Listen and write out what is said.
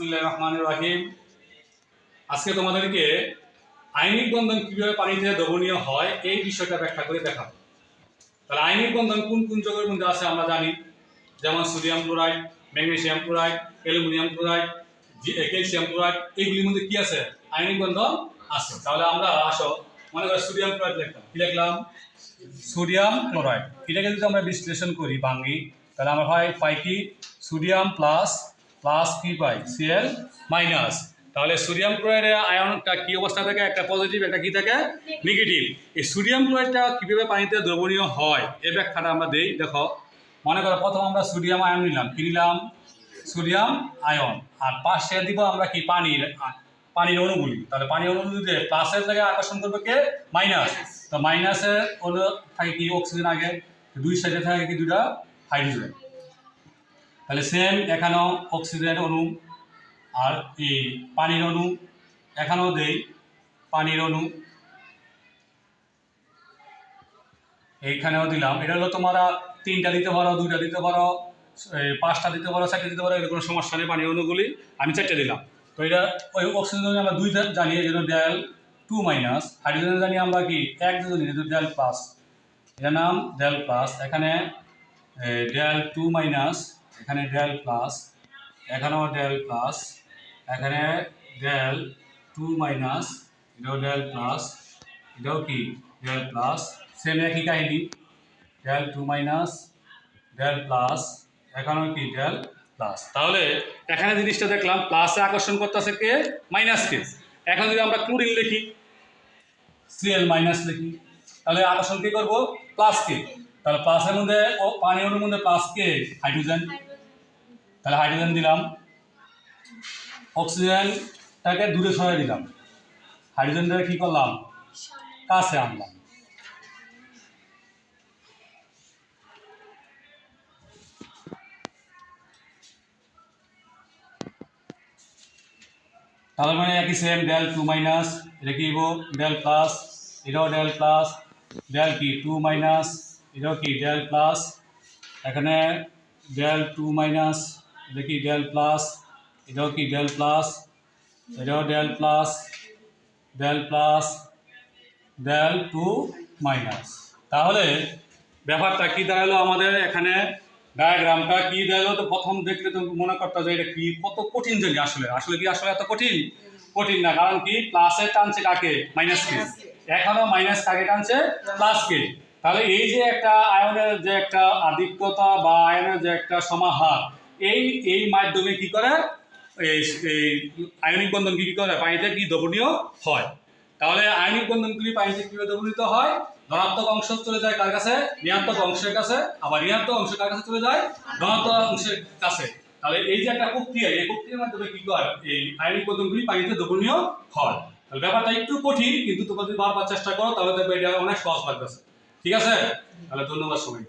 রহমান রাহিম। আজকে তোমাদেরকে আইনিক বন্ধন কীভাবে পানিতে দ্রবণীয় হয় এই বিষয়টা ব্যাখ্যা করে দেখাবো। তাহলে আইনিক বন্ধন কোন কোন যোগের মধ্যে আছে আমরা জানি। যেমন sodium chloride, magnesium chloride, aluminium chloride calcium chloride, এইগুলির মধ্যে কি আছে? আইনিক বন্ধন আছে। তাহলে আমরা আসো, মনে করো সোডিয়াম ক্লোরাইড লিখলাম। কি লিখলাম? Sodium chloride. এটাকে যদি আমরা বিশ্লেষণ করি ভাঙ্গি, তাহলে আমরা হয় পাই কি? সোডিয়াম প্লাস প্লাস কি পাই সিএল মাইনাস তাহলে সোডিয়াম ক্লোরাইডের আয়নটা কি অবস্থা থাকে? একটা পজিটিভ একটা কি থাকে? নেগেটিভ এই সোডিয়াম ক্লোরাইডটা কীভাবে পানিতে দ্রবণীয় হয়? এই ব্যাখ্যাটা আমরা দেই। দেখো, মনে করো প্রথম আমরা সোডিয়াম আয়ন নিলাম। কি নিলাম? সোডিয়াম আয়ন আর পাশে দিব আমরা কি? পানির পানির অণুগুলি। তাহলে পানির অণুগুলি দিয়ে প্লাসের জায়গায় আকর্ষণ করবে কে? মাইনাস তো মাইনাসের অণু থাকে কি? অক্সিজেন আগে। দুই সাইডে থাকে কি? দুটা হাইড্রোজেন তাহলে সেম এখানেও অক্সিজেন অণু আর এই পানির অণু, এখানেও দেই পানির অণু। এইখানেও দিলাম। এটা হলো তোমরা তিনটা দিতে পারো, দুইটা দিতে পারো পাঁচটা দিতে পারো, চারটে দিতে পারো, এর কোনো সমস্যা নেই, পানির অণুগুলি আমি চারটে দিলাম। তো এটা ওই অক্সিজেন আমরা দুইটা জানি, এই জন্য ডেল টু মাইনাস হাইড্রোজেন জানি আমরা কি? এক এটা ডেল প্লাস এটার নাম ডেল প্লাস এখানে ডেল টু মাইনাস এখানে ডেল প্লাস এখানেও ডেল প্লাস এখানে ডেল টু মাইনাস এটাও ডেল প্লাস এটাও কি? ডেল প্লাস সেম একই কাহিনি। Del two minus del plus এখানেও কি? ডেল প্লাস তাহলে এখানে জিনিসটা দেখলাম প্লাসে আকর্ষণ করতেছে কে? মাইনাসকে এখন যদি আমরা ক্লোরিন লিখি সিএল মাইনাস লিখি, তাহলে আকর্ষণ কি করব? প্লাস কে। তাহলে প্লাসের মধ্যে ও পানি অণুর মধ্যে প্লাস কে? হাইড্রোজেন। তাহলে হাইড্রোজেন দিলাম। অক্সিজেনটাকে দূরে সরিয়ে দিলাম। হাইড্রোজেনটাকে কি করলাম? কাছে আনলাম। তাহলে মানে একই সেম ডেল টু মাইনাস এটা কি ডেল প্লাস এটাও ডেল প্লাস ডেল কি? টু মাইনাস এটাও কি ডেল প্লাস? এখানে ডেল টু মাইনাস এটা কি ডেল প্লাস? এটাও কি ডেল প্লাস? এটাও del plus del plus del two minus. তাহলে ব্যাপারটা কি দাঁড়াল আমাদের এখানে? ডায়াগ্রামটা কি দাঁড়াল? তো প্রথম দেখলে তো মনে করতে যে এটা কি কত কঠিন জানি আসলে। আসলে কি আসলে এত কঠিন? কঠিন না কারণ কি? প্লাসে টানছে কাকে? মাইনাস কে এখনও মাইনাস কাকে টানছে? প্লাস কে তাহলে এই যে একটা আয়নের যে একটা আধিক্যতা বা আয়নের যে একটা সমাহার, এই এই মাধ্যমে কি করে? এই আয়নিক বন্ধন কি কি করে? পানিতে কি দ্রবণীয় হয়? তাহলে আয়নিক বন্ধনগুলি পানিতে কীভাবে দ্রবণীত হয়? ধনাত্মক অংশ চলে যায় কার কাছে? ঋণাত্মক অংশের কাছে। আবার ঋণাত্মক অংশ কার কাছে চলে যায়? ধনাত্মক অংশের কাছে। তাহলে এই যে একটা প্রক্রিয়া, এই প্রক্রিয়ার মাধ্যমে কি হয় এই আয়নিক বন্ধনগুলি পানিতে দ্রবণীয় হয়। তাহলে ব্যাপারটা একটু কঠিন, কিন্তু তোমরা যদি বারবার চেষ্টা করো, তাহলে দেখবে এটা অনেক সহজ লাগতেছে। ঠিক আছে? তাহলে ধন্যবাদ সবাই